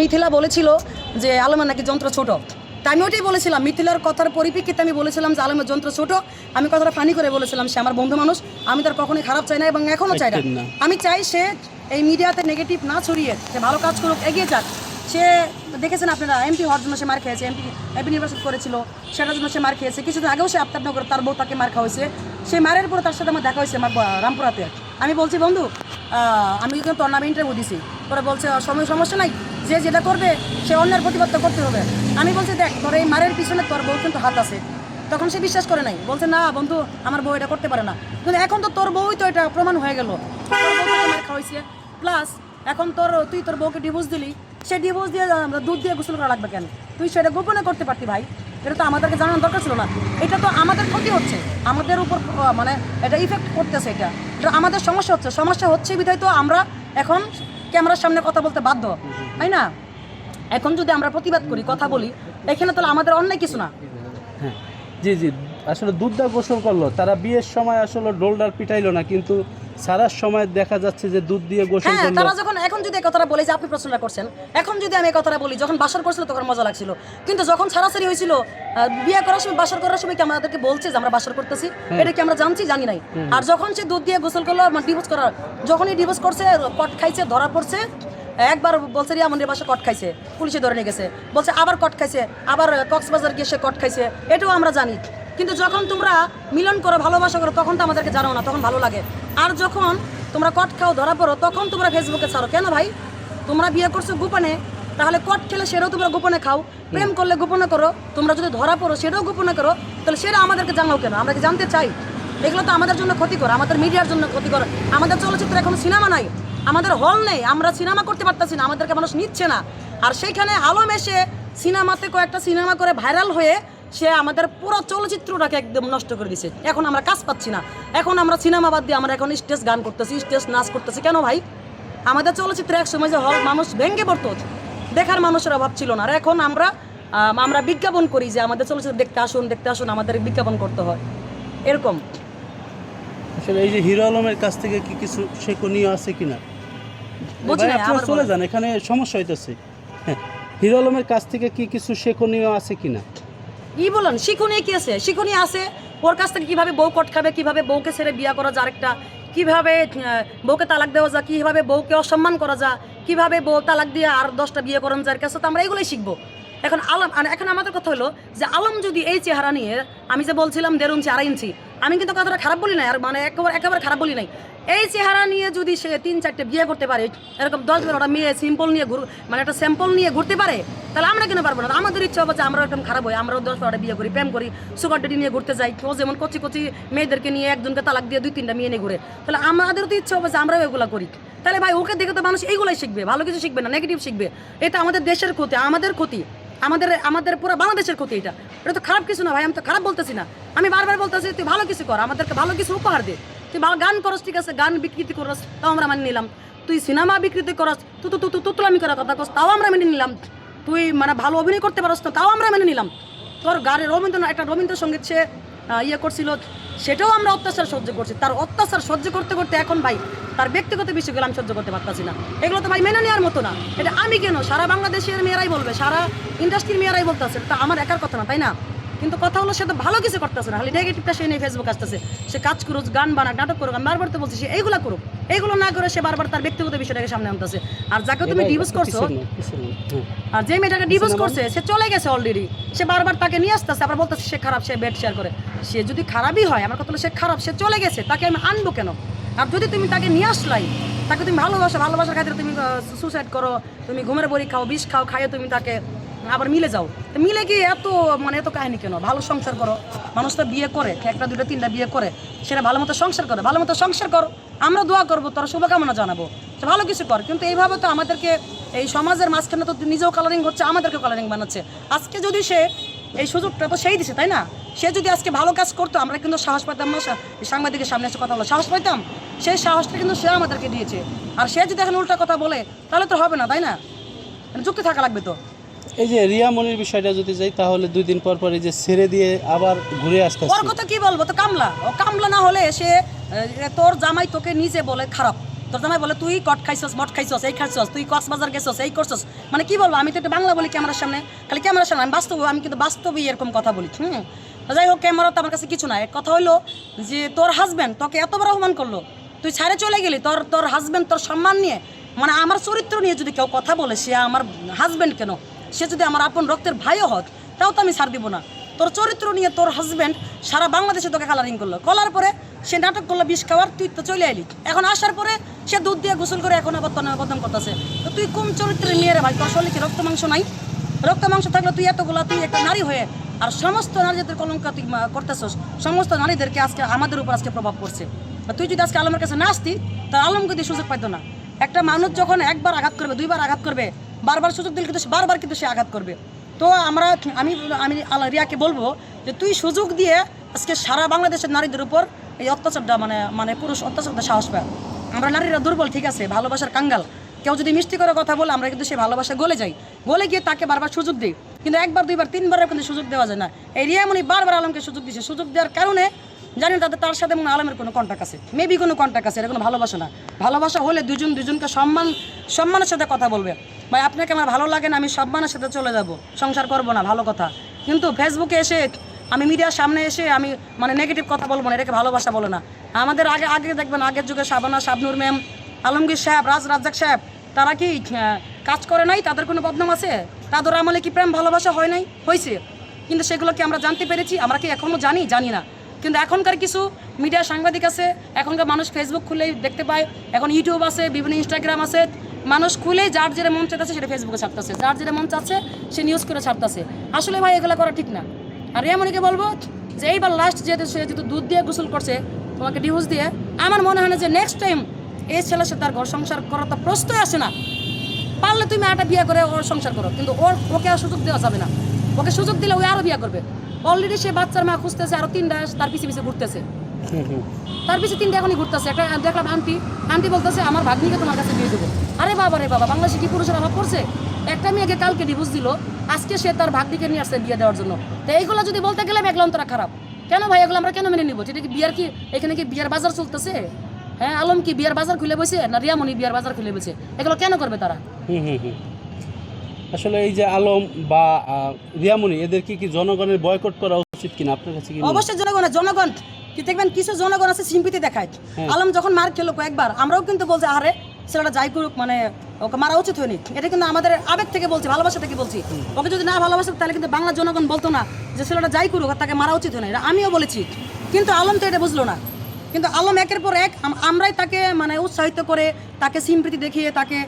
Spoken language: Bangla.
মিথিলা বলেছিল যে আলমের নাকি যন্ত্র ছোট। তা আমি ওটাই বলেছিলাম। মিথিলার কথার পরিপ্রেক্ষিতে আমি বলেছিলাম যে আলমের যন্ত্র ছোট। আমি কথাটা ফানি করে বলেছিলাম সে আমার বন্ধু মানুষ। আমি তার কখনোই খারাপ চাই না এবং এখনও চাই না। আমি চাই সে এই মিডিয়াতে নেগেটিভ না ছড়িয়ে সে ভালো কাজ করুক এগিয়ে যাক। সে দেখেছেন আপনারা এমপি হওয়ার জন্য সে মার খেয়েছে এমপি এমপি নির্বাচন করেছিল সেটার জন্য সে মার খেয়েছে। কিছুদিন আগেও সে আফতাবনগর তার বউ তাকে মার খাওয়াইছে। সেই মারের পরে তার সাথে আমার দেখা হয়েছে আমার রামপুরাতে। আমি বলছি বন্ধু আমি কিন্তু তোর নামে ইন্টারভিউ দিছি। পরে বলছে "আহ, সময় সমস্যা নাই? যে যেটা করবে, সে অন্যের প্রতিবাদ করতে হবে। আমি বলছি, দেখ, তোর এই মারের পিছনে তোর বউ কিন্তু হাত আছে। তখন সে বিশ্বাস করে নাই। বলছে, না, বন্ধু, আমার বউ এটা করতে পারে না। কিন্তু এখন তো তোর বউই তো এটা প্রমাণ হয়ে গেল। খাওয়াইছে। প্লাস, এখন তোর, তুই তোর বউকে ডিভোর্স দিলি। সে ডিভোর্স দিয়ে দুধ দিয়ে গোসল করা লাগবে কেন? তুই সেটা গোপনে করতে পারতি ভাই। এটা তো আমাদেরকে জানানোর দরকার ছিল না। এটা তো আমাদের ক্ষতি হচ্ছে। আমাদের উপর মানে এটা ইফেক্ট করতেছে এটা। এটা আমাদের সমস্যা হচ্ছে। সমস্যা হচ্ছে বিধায় তো আমরা এখন ক্যামেরার সামনে কথা বলতে বাধ্য, তাই না? এখন যদি আমরা প্রতিবাদ করি, কথা বলি, এখানে তাহলে আমাদের অন্যায় কিছু না। হ্যাঁ জি জি, আসলে দুধ দা গোসল করল, তারা বিয়ের সময় আসলে ডোলডার পিটাইলো না, কিন্তু সারার সময় দেখা যাচ্ছে যে দুধ দিয়ে গোসল হ্যাঁ করল। তারা যখন এখন যদি এই কথাটা বলে যে আপনি প্রশ্নটা করছেন এখন যদি আমি এই কথাটা বলি যখন বাসর করছিল তখন মজা লাগছিল। কিন্তু যখন ছাড়াছাড়ি হয়েছিল বিয়ে করার সময় বাসর করার সময় কি আমাদেরকে বলছে যে আমরা বাসর করতেছি? এটা কি আমরা জানছি? জানি নাই। আর যখন সে দুধ দিয়ে গোসল করল ডিভোর্স করার যখনই ডিভোর্স করছে কট খাইছে ধরা পড়ছে একবার বলছে রিয়া মন্দির বাসা কট খাইছে। পুলিশে ধরে নিয়ে গেছে। বলছে আবার কট খাইছে। আবার কক্সবাজার গিয়ে সে কট খাইছে। এটাও আমরা জানি। কিন্তু যখন তোমরা মিলন করো ভালোবাসা করো তখন তো আমাদেরকে জানো না তখন ভালো লাগে। আর যখন তোমরা কট খাও ধরা পড়ো তখন তোমরা ফেসবুকে ছাড়ো। কেন ভাই? তোমরা বিয়ে করছ গোপনে তাহলে কট খেলে সেটাও তোমরা গোপনে খাও। প্রেম করলে গোপনে করো তোমরা যদি ধরা পড়ো সেটাও গোপনে করো তাহলে সেটা আমাদেরকে জানাও কেন? আমরা কি জানতে চাই? এগুলো তো আমাদের জন্য ক্ষতিকর আমাদের মিডিয়ার জন্য ক্ষতিকর। আমাদের চলচ্চিত্র এখন সিনেমা নাই। আমাদের হল নেই আমরা সিনেমা করতে পারতেছি না আমাদেরকে মানুষ নিচ্ছে না। আর সেইখানে আলম এসে সিনেমাতে কয়েকটা সিনেমা করে ভাইরাল হয়ে সে আমাদের পুরো চলচ্চিত্রটাকে একদম নষ্ট করে দিছে। এখন আমরা কাজ পাচ্ছি না। এখন আমরা সিনেমা বাদ দিয়ে আমরা এখন স্টেজ গান করতেছি স্টেজ নাচ করতেছি। কেন ভাই? আমাদের চলচ্চিত্রে এক সময় যে হল মানুষ ভেঙে পড়তো। দেখার মানুষের অভাব ছিল না। আর এখন আমরা আমরা বিজ্ঞাপন করি যে আমাদের চলচ্চিত্র দেখতে আসুন দেখতে আসুন আমাদের বিজ্ঞাপন করতে হয়। এরকম। আসলে এই যে হিরো আলমের কাছ থেকে কি কিছু শেখনীয় আছে কিনা? আপনারা চলে যান এখানে সমস্যা হইতেছে। হ্যাঁ হিরো আলমের কাছ থেকে কি কিছু শেখনীয় আছে কিনা? ই বলেন শিখুনি কি আছে? শিখুনি আছে? ওর কাছ থেকে কীভাবে বউ কট খাবে, কীভাবে বউকে ছেড়ে বিয়া করা যায় একটা কীভাবে বউকে তালাক দেওয়া যা কীভাবে বউকে অসম্মান করা যা কীভাবে বউ তালাক দিয়ে আর দশটা বিয়ে করেন যার কাছে তো আমরা এগুলোই শিখব। এখন আলম, আর এখন আমাদের কথা হলো যে আলম যদি এই চেহারা নিয়ে আমি যে বলছিলাম দেড় ইঞ্চি, আড়াই ইঞ্চি, আমি কিন্তু কথাটা খারাপ বলি নাই, আর মানে একেবারে একেবারে খারাপ বলি নাই। এই চেহারা নিয়ে যদি সে তিন চারটে বিয়ে করতে পারে, এরকম দশ বারোটা মেয়ে সিম্পল নিয়ে ঘুর মানে একটা স্যাম্পল নিয়ে ঘুরতে পারে, তাহলে আমরা কেন পারব না? আমাদের ইচ্ছা হবে যে আমরা একদম খারাপ হই, আমরাও দশ বারোটা বিয়ে করি, প্রেম করি সুগার ডেডি নিয়ে ঘুরতে যাই ও যেমন কচি কচি মেয়েদেরকে নিয়ে একজনকে তালাক দিয়ে দুই তিনটা মেয়ে নিয়ে ঘুরে, তাহলে আমাদেরও তো ইচ্ছা হবে যে আমরাও এগুলো করি। তাহলে ভাই, ওকে দেখে তো মানুষ এইগুলাই শিখবে, ভালো কিছু শিখবে না নেগেটিভ শিখবে। এটা আমাদের দেশের ক্ষতি, আমাদের ক্ষতি। আমাদের আমাদের পুরো বাংলাদেশের ক্ষতি এটা। এটা তো খারাপ কিছু না ভাই, আমি তো খারাপ বলতেছি না। আমি বারবার বলতেছি, তুই ভালো কিছু কর, আমাদেরকে ভালো কিছু উপহার দে। তুই ভালো গান করস, ঠিক আছে? গান বিকৃতি করস, তাও আমরা মানে নিলাম। তুই সিনেমা বিকৃতি করস, তু তু তু তুতলামি করার কথা করস তাও আমরা মেনে নিলাম। তুই মানে ভালো অভিনয় করতে পারস তো, তাও আমরা মেনে নিলাম। তোর গাড়ি রবীন্দ্রনাথ, একটা রবীন্দ্রসঙ্গীত সে ইয়ে করছিল, সেটাও আমরা অত্যাচার সহ্য করছি। তার অত্যাচার সহ্য করতে করতে এখন ভাই, তার ব্যক্তিগত বিষয়গুলো আমি সহ্য করতে পারতাছি না। এগুলো তো ভাই মেনে নেওয়ার মতো না। এটা আমি কেন? সারা বাংলাদেশের মেয়েরাই বলবে, সারা ইন্ডাস্ট্রির মেয়েরাই বলতেছে। তা আমার একার কথা না, তাই না? কিন্তু কথা হলো সে তো ভালো কিছু করতেছে না খালি নেগেটিভটা সে নিয়ে ফেসবুক আসতেছে। সে কাজ করুক গান বানাক নাটক করুক আমি বারবার তো বলছি সে এইগুলো করুক। এইগুলো না করে সে বারবার তার ব্যক্তিগত বিষয়টাকে সামনে আনতেছে। আর যাকে তুমি ডিভোর্স করছ হ্যাঁ। আর যে মেয়েটাকে ডিভোর্স করছে সে চলে গেছে অলরেডি সে বারবার তাকে নিয়ে আসতেছে আবার বলতেছে সে খারাপ সে বেড শেয়ার করে। সে যদি খারাপই হয় আমার কথা হলো সে খারাপ সে চলে গেছে তাকে আমি আনব কেন? আর যদি তুমি তাকে নিয়ে আসলাই তাকে তুমি ভালোবাসো ভালোবাসার খাতিরে তুমি সুসাইড করো তুমি ঘুমের বড়ি খাও বিষ খাও খাইয়ে তুমি তাকে আবার মিলে যাও। তো মিলে গিয়ে এত মানে এত কাহিনী কেন? ভালো সংসার করো। মানুষ তো বিয়ে করে একটা দুটো তিনটা বিয়ে করে, সেটা ভালো মতো সংসার করে। ভালো মতো সংসার করো। আমরা দোয়া করব, তোর শুভকামনা জানাব। সে ভালো কিছু কর। কিন্তু এইভাবে তো আমাদেরকে, এই সমাজের মাঝখানে তো নিজেও কালারিং হচ্ছে, আমাদেরকে কালারিং বানাচ্ছে। আজকে যদি সে এই সুযোগটা তো সেই দিছে, তাই না? সে যদি আজকে ভালো কাজ করতো, আমরা কিন্তু সাহস পাইতাম না সাংবাদিকের সামনে এসে কথা বলো সাহস পাইতাম। সেই সাহসটা কিন্তু সে আমাদেরকে দিয়েছে। আর সে যদি এখন উল্টা কথা বলে, তাহলে তো হবে না, তাই না? মানে যুক্তি থাকা লাগবে তো। এই যে রিয়া মনির বিষয়টা যদি যাই তাহলে দুই দিন পর পর এই যে ছেড়ে দিয়ে আবার ঘুরে আসতে ওর কথা কি বলব? তো কামলা। ও কামলা না হলে সে তোর জামাই তোকে নিজে বলে খারাপ। তোর জামাই বলে তুই কট খাইছস মট খাইছস এই খাইছস তুই কক্সবাজার গেছস এই করছস। মানে কি বলব? আমি তো একটা বাংলা বলি ক্যামেরার সামনে। খালি ক্যামেরার সামনে আমি বাস্তব আমি কিন্তু বাস্তবই এরকম কথা বলি। হুম? যাই হোক ক্যামেরা তো আমার কাছে কিছু না। এক কথা হলো যে তোর হাজব্যান্ড তোকে এত বড় অপমান করল। তুই ছাড়ে চলে গেলি তোর তোর হাজব্যান্ড তোর সম্মান নিয়ে মানে আমার চরিত্র নিয়ে যদি কেউ কথা বলে সে আমার হাজব্যান্ড কেন? সে যদি আমার আপন রক্তের ভাইও হত, তাও তো আমি ছাড় দিব না। তোর চরিত্র নিয়ে তোর হাজব্যান্ড সারা বাংলাদেশে তোকে কালারিং করল। করার পরে সে নাটক করল, বিষ খাওয়ার, তুই তো চলে আইলি। এখন আসার পরে সে দুধ দিয়ে গোসল করে এখন আবার বদনাম করতেছে। তো তুই কোন চরিত্রের মেয়ে রে ভাই? তোর শরীরে কি রক্ত মাংস নাই? রক্ত মাংস থাকলে তুই এতগুলা, তুই একটা নারী হয়ে আর সমস্ত নারীদের কলঙ্ক তুই করতেছস। সমস্ত নারীদেরকে আজকে আমাদের উপর আজকে প্রভাব পড়ছে। তুই যদি আজকে আলমের কাছে না আসতি, তাহলে আলম কিন্তু সুযোগ পাইতো না। একটা মানুষ যখন একবার আঘাত করবে, দুইবার আঘাত করবে বারবার সুযোগ দিলে কিন্তু সে- বারবার কিন্তু সে আঘাত করবে। তো আমরা আমি আমি আল্লাহ রিয়াকে বলব যে তুই সুযোগ দিয়ে আজকে সারা বাংলাদেশের নারীদের উপর এই অত্যাচারটা মানে মানে পুরুষ অত্যাচারটা সাহস পায়। আমরা নারীরা দুর্বল, ঠিক আছে, ভালোবাসার কাঙ্গাল। কেউ যদি মিষ্টি করে কথা বলে, আমরা কিন্তু সেই ভালোবাসা গলে যাই। গলে গিয়ে তাকে বারবার সুযোগ দিই। কিন্তু একবার, দুইবার তিনবারের কিন্তু সুযোগ দেওয়া যায় না। এই রিয়ামণি বারবার আলমকে সুযোগ দিচ্ছে সুযোগ দেওয়ার কারণে জানি তাদের, তার সাথে মনে আলমের কোনো কন্ট্যাক্ট আছে। মেবি কোনো কন্ট্যাক্ট আছে, এটা কোনো ভালোবাসা না। ভালোবাসা হলে দুজন দুজনকে সম্মান, সম্মানের সাথে কথা বলবে। ভাই, আপনাকে আমার ভালো লাগে না, আমি সম্মানের সাথে চলে যাব। সংসার করব না, ভালো কথা। কিন্তু ফেসবুকে এসে আমি মিডিয়ার সামনে এসে আমি মানে নেগেটিভ কথা বলব না, এটাকে ভালোবাসা বলে না। আমাদের আগে আগে দেখবেন, আগের যুগে শাবানা, শাবনুর ম্যাম, আলমগীর সাহেব, রাজ, রাজ্জাক সাহেব, তারা কি কাজ করে নাই? তাদের কোনো বদনাম আছে? তাদের আমলে কি প্রেম, ভালোবাসা হয় নাই? হয়েছে কিন্তু সেগুলো কি আমরা জানতে পেরেছি? আমরা কি এখনও জানি? জানি না। কিন্তু এখনকার কিছু মিডিয়া সাংবাদিক আছে, এখনকার মানুষ ফেসবুক খুলেই দেখতে পায়। এখন ইউটিউব আছে, বিভিন্ন ইনস্টাগ্রাম আছে। মানুষ খুলেই যার যেটা মন চাইতেছে সেটা ফেসবুকে ছাড়তেছে। যার যেটা মন চাচ্ছে সে নিউজ করে ছাড়তেছে। আসলে ভাই, এগুলো করা ঠিক না। আর রেমনিকে বলব যে এইবার লাস্ট যেহেতু সে যেহেতু দুধ দিয়ে গোসল করছে, তোমাকে ডিভোর্স দিয়ে, আমার মনে হয় না যে নেক্সট টাইম এই ছেলের সাথে তার ঘর সংসার করার তো প্রশ্নই আসে না। পারলে তুমি একটা বিয়ে করে ওর সংসার করো, কিন্তু ওর, ওকে আর সুযোগ দেওয়া যাবে না। ওকে সুযোগ দিলে ওই আরও বিয়ে করবে। অলরেডি সে বাচ্চার মা খুঁজতেছে আরও তিনটা তার পিছিয়ে পিছিয়ে ঘুরতেছে। তার পিছিয়ে তিনটা এখনই ঘুরতেছে। একটা দেখলাম আন্টি আন্টি বলতেছে আমার ভাগ্নিকে তোমার কাছে দিয়ে দেবো। আরে বাবা রে বাবা বাংলাদেশে কি পুরুষের অভাব পড়ছে? একটা মেয়েকে কালকে ডিভোর্স দিল আজকে সে তার ভাগ্নিকে নিয়ে আসছে বিয়ে দেওয়ার জন্য। তো এইগুলো যদি বলতে গেলে মেঘলা অন্তরা খারাপ। কেন ভাই এগুলো আমরা কেন মেনে নিব? এটা কি বিয়ার কি এখানে কি বিয়ার বাজার চলতেছে? হ্যাঁ আলম কি বিয়ার বাজার খুলে বসে না রিয়ামণি বিয়ার বাজার খুলে বসে? এগুলো কেন করবে তারা? হুম হুম হুম। আসলে এই যে আলম বা রিয়ামণি এদেরকে কি কি জনগণের বয়কট করা উচিত কিনা? আপনার কাছে কি অবশ্যই জনগণ জনগণ কি দেখবেন কিছু জনগণ আছে সিম্পিতি দেখায়। আলম যখন মার খেলো কয়েকবার আমরাও কিন্তু বলছি আরে ছেলেটা যাই করুক মানে ওকে মারা উচিত হয়নি। এটা কিন্তু আমাদের আবেগ থেকে বলছি ভালোবাসা থেকে বলছি। ওকে যদি না ভালোবাসে তাহলে কিন্তু বাংলা জনগণ বলতো না যে ছেলেটা যাই করুক আর তাকে মারা উচিত হয়নি। এটা আমিও বলেছি। কিন্তু আলম তো এটা বুঝলো না। কিন্তু আলম একের পর এক আমরাই তাকে মানে উৎসাহিত করে তাকে সিম্প্রীতি দেখিয়ে তাকে